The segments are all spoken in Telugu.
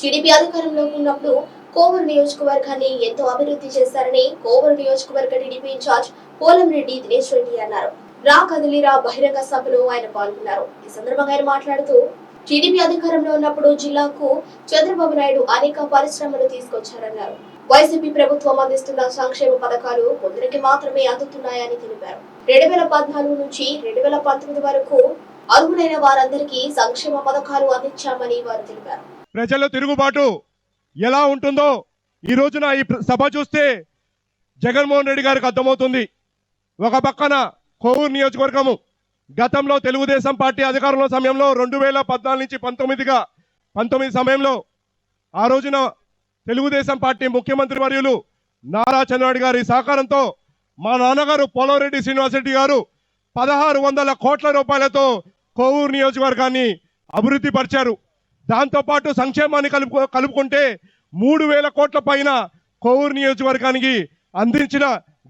టీడీపీ అధికారంలో ఉన్నప్పుడు కోవూరు నియోజకవర్గాన్ని ఎంతో అభివృద్ధి చేశారని కోవూరు నియోజకవర్గ టీడీపీ ఇన్ఛార్జ్ పోలంరెడ్డి దినేష్ రెడ్డి అన్నారు. రా కదిలిరా బహిరంగ సభలో ఆయన పాల్గొన్నారు. ఈ సందర్భంగా ఆయన మాట్లాడుతూ టీడీపీ అధికారంలో ఉన్నప్పుడు జిల్లాకు చంద్రబాబు నాయుడు అనేక పరిశ్రమలు తీసుకొచ్చారన్నారు. వైసీపీ ప్రభుత్వం అందిస్తున్న సంక్షేమ పథకాలు కొందరికి మాత్రమే అందుతున్నాయని తెలిపారు. రెండు వేల పద్నాలుగు నుంచి రెండు వేల పంతొమ్మిది వరకు అర్హులైన వారందరికీ సంక్షేమ పథకాలు అందించామని వారు తెలిపారు. ప్రజల తిరుగుబాటు ఎలా ఉంటుందో ఈ రోజున ఈ సభ చూస్తే జగన్మోహన్ రెడ్డి గారికి అర్థమవుతుంది. ఒక పక్కన కోవూరు నియోజకవర్గము గతంలో తెలుగుదేశం పార్టీ అధికారంలో సమయంలో రెండు వేల పద్నాలుగు నుంచి పంతొమ్మిదిగా పంతొమ్మిది సమయంలో ఆ రోజున తెలుగుదేశం పార్టీ ముఖ్యమంత్రి వర్యులు నారా చంద్రబాబు గారి సహకారంతో మా నాన్నగారు పోలవరెడ్డి శ్రీనివాసరెడ్డి గారు పదహారు వందల కోట్ల రూపాయలతో కోవూరు నియోజకవర్గాన్ని అభివృద్ధి పరిచారు. దాంతోపాటు సంక్షేమాన్ని కలుపు కలుపుకుంటే మూడు వేల కోట్ల పైన కోవూరు నియోజకవర్గానికి అందించిన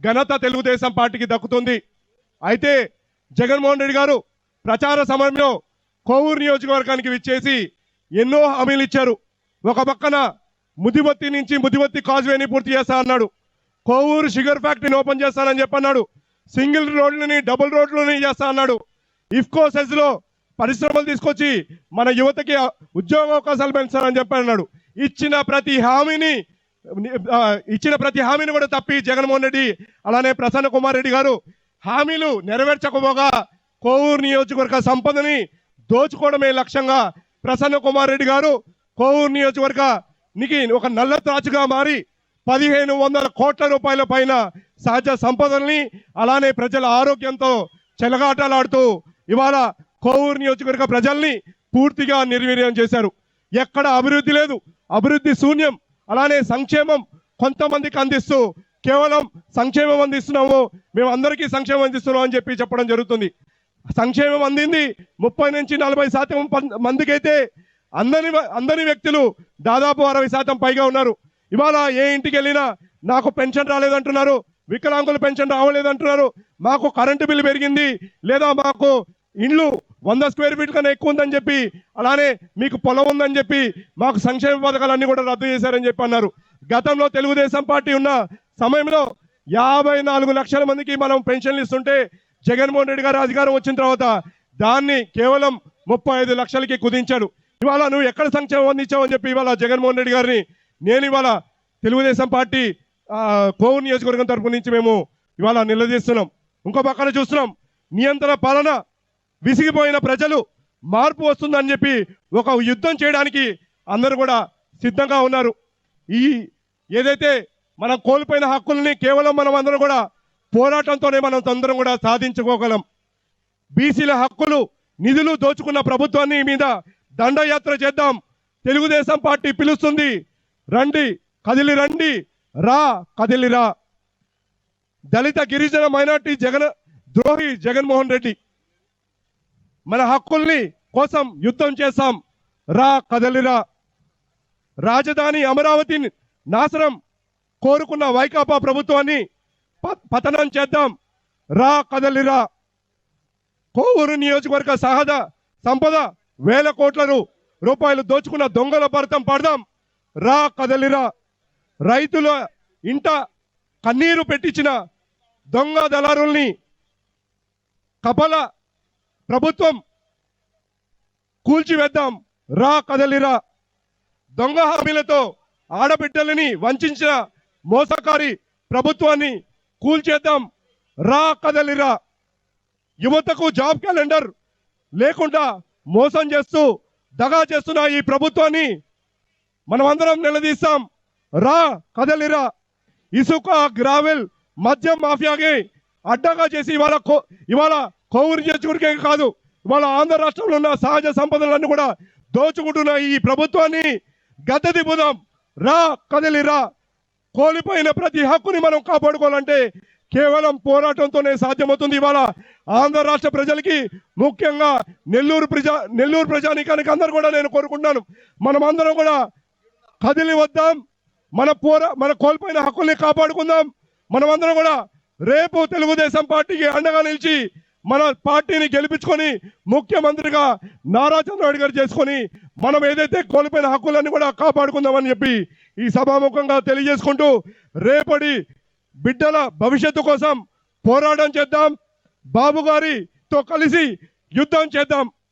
ఘనత తెలుగుదేశం పార్టీకి దక్కుతుంది. అయితే జగన్మోహన్ రెడ్డి గారు ప్రచార సమయంలో కోవూరు నియోజకవర్గానికి విచ్చేసి ఎన్నో హామీలు ఇచ్చారు. ఒక పక్కన ముదిబత్తి నుంచి ముదిబత్తి కాజ్వేని పూర్తి చేస్తా అన్నాడు. కోవూరు షుగర్ ఫ్యాక్టరీని ఓపెన్ చేస్తానని చెప్పన్నాడు. సింగిల్ రోడ్లని డబుల్ రోడ్లని చేస్తా అన్నాడు. ఇఫ్కో సెజ్లో పరిశ్రమలు తీసుకొచ్చి మన యువతకి ఉద్యోగ అవకాశాలు పెంచాలని చెప్పి అన్నాడు. ఇచ్చిన ప్రతి హామీని ఇచ్చిన ప్రతి హామీని కూడా తప్పి జగన్మోహన్ రెడ్డి అలానే ప్రసన్న కుమార్ రెడ్డి గారు హామీలు నెరవేర్చకపోగా కోవూరు నియోజకవర్గ సంపదని దోచుకోవడమే లక్ష్యంగా ప్రసన్న కుమార్ రెడ్డి గారు కోవూరు నియోజకవర్గానికి ఒక నల్ల త్రాచుగా మారి పదిహేను వందల కోట్ల రూపాయల పైన సహజ సంపదల్ని అలానే ప్రజల ఆరోగ్యంతో చెలగాటలాడుతూ ఇవాళ కోవూరు నియోజకవర్గ ప్రజల్ని పూర్తిగా నిర్వీర్యం చేశారు. ఎక్కడ అభివృద్ధి లేదు. అభివృద్ధి శూన్యం అలానే సంక్షేమం కొంతమందికి అందిస్తూ కేవలం సంక్షేమం అందిస్తున్నాము మేము అందరికీ సంక్షేమం అందిస్తున్నాం అని చెప్పి చెప్పడం జరుగుతుంది. సంక్షేమం అందింది ముప్పై నుంచి నలభై శాతం పం- మందికైతే అందరి అందరి వ్యక్తులు దాదాపు అరవై శాతం పైగా ఉన్నారు. ఇవాళ ఏ ఇంటికి వెళ్ళినా నాకు పెన్షన్ రాలేదంటున్నారు వికలాంగుల పెన్షన్ రావలేదంటున్నారు మాకు కరెంటు బిల్లు పెరిగింది లేదా మాకు ఇండ్లు వంద స్క్వేర్ ఫీట్ కన్నా ఎక్కువ ఉందని చెప్పి అలానే మీకు పొలం ఉందని చెప్పి మాకు సంక్షేమ పథకాలన్నీ కూడా రద్దు చేశారని చెప్పి అన్నారు. గతంలో తెలుగుదేశం పార్టీ ఉన్న సమయంలో యాభై నాలుగు లక్షల మందికి మనం పెన్షన్లు ఇస్తుంటే జగన్మోహన్ రెడ్డి గారు అధికారం వచ్చిన తర్వాత దాన్ని కేవలం ముప్పై ఐదు లక్షలకి కుదించాడు. ఇవాళ నువ్వు ఎక్కడ సంక్షేమం అందించావు అని చెప్పి ఇవాళ జగన్మోహన్ రెడ్డి గారిని నేను ఇవాళ తెలుగుదేశం పార్టీ కోవూరు నియోజకవర్గం తరపు నుంచి మేము ఇవాళ నిలదీస్తున్నాం. ఇంకో పక్కన చూస్తున్నాం. నియంత్రణ పాలన విసిగిపోయిన ప్రజలు మార్పు వస్తుందని చెప్పి ఒక యుద్ధం చేయడానికి అందరూ కూడా సిద్ధంగా ఉన్నారు. ఈ ఏదైతే మనం కోల్పోయిన హక్కుల్ని కేవలం మనం అందరం కూడా పోరాటంతోనే మనం తొందరం కూడా సాధించుకోగలం. బీసీల హక్కులు నిధులు దోచుకున్న ప్రభుత్వాన్ని మీద దండయాత్ర చేద్దాం. తెలుగుదేశం పార్టీ పిలుస్తుంది. రండి కదిలి రండి రా కదిలిరా దళిత గిరిజన మైనార్టీ జగన్ ద్రోహి జగన్మోహన్ రెడ్డి. మన హక్కుల్ని కోసం యుద్ధం చేశాం. రా కదలిరా రాజధాని అమరావతి నాశనం కోరుకున్న వైకాపా ప్రభుత్వాన్ని ప- పతనం చేద్దాం. రా కదలిరా కోవూరు నియోజకవర్గ సహజ సంపద వేల కోట్ల రూపాయలు దోచుకున్న దొంగల భరతం పడదాం. రా కదలిరా రైతుల ఇంట కన్నీరు పెట్టించిన దొంగ దళారుల్ని కపల ప్రభుత్వం కూల్చివేద్దాం రా కదలిరా దొంగ హామీలతో ఆడబిడ్డలని వంచిన మోసకారి ప్రభుత్వాన్ని కూల్చేద్దాం రా కదలిరా యువతకు జాబ్ క్యాలెండర్ లేకుండా మోసం చేస్తూ దగా చేస్తున్న ఈ ప్రభుత్వాన్ని మనమందరం నిలదీస్తాం. రా కదలిరా ఇసుక గ్రావెల్ మద్యం మాఫియాకి అడ్డగా చేసి ఇవాళ కో- ఇవాళ కోవూరు నియోజకవర్గం కాదు ఇవాళ ఆంధ్ర రాష్ట్రంలో ఉన్న సహజ సంపదలన్నీ కూడా దోచుకుంటున్న ఈ ప్రభుత్వాన్ని గద్దె దింపుదాం. రా కదలిరా కోల్పోయిన ప్రతి హక్కుని మనం కాపాడుకోవాలంటే కేవలం పోరాటంతోనే సాధ్యమవుతుంది. ఇవాళ ఆంధ్ర రాష్ట్ర ప్రజలకి ముఖ్యంగా నెల్లూరు ప్రజా నెల్లూరు ప్రజానీకానికి అందరూ కూడా నేను కోరుకుంటున్నాను. మనం అందరం కూడా కదిలి వద్దాం. మన పోరా మన కోల్పోయిన హక్కుల్ని కాపాడుకుందాం. మనమందరం కూడా రేపు తెలుగుదేశం పార్టీకి అండగా నిలిచి మన పార్టీని గెలిపించుకొని ముఖ్యమంత్రిగా నారా చంద్రబాబు గారు చేసుకొని మనం ఏదైతే కోల్పోయిన హక్కులన్నీ కూడా కాపాడుకుందామని చెప్పి ఈ సభాముఖంగా తెలియజేసుకుంటూ రేపటి బిడ్డల భవిష్యత్తు కోసం పోరాటం చేద్దాం. బాబు గారితో కలిసి యుద్ధం చేద్దాం.